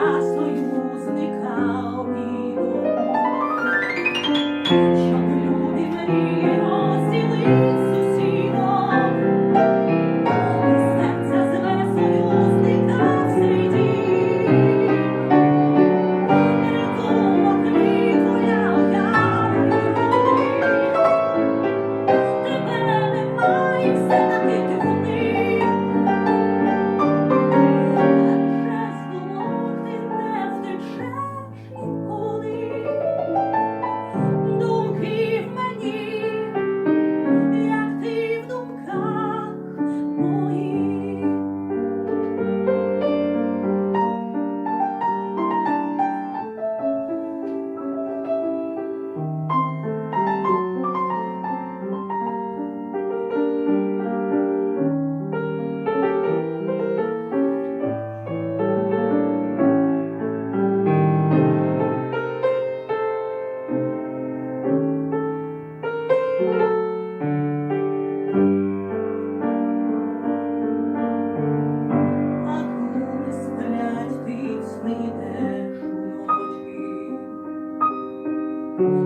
ясною зникав і мені теж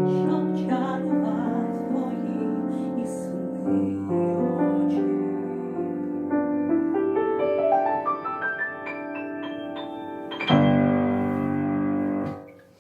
щоб чарувати твої і сни.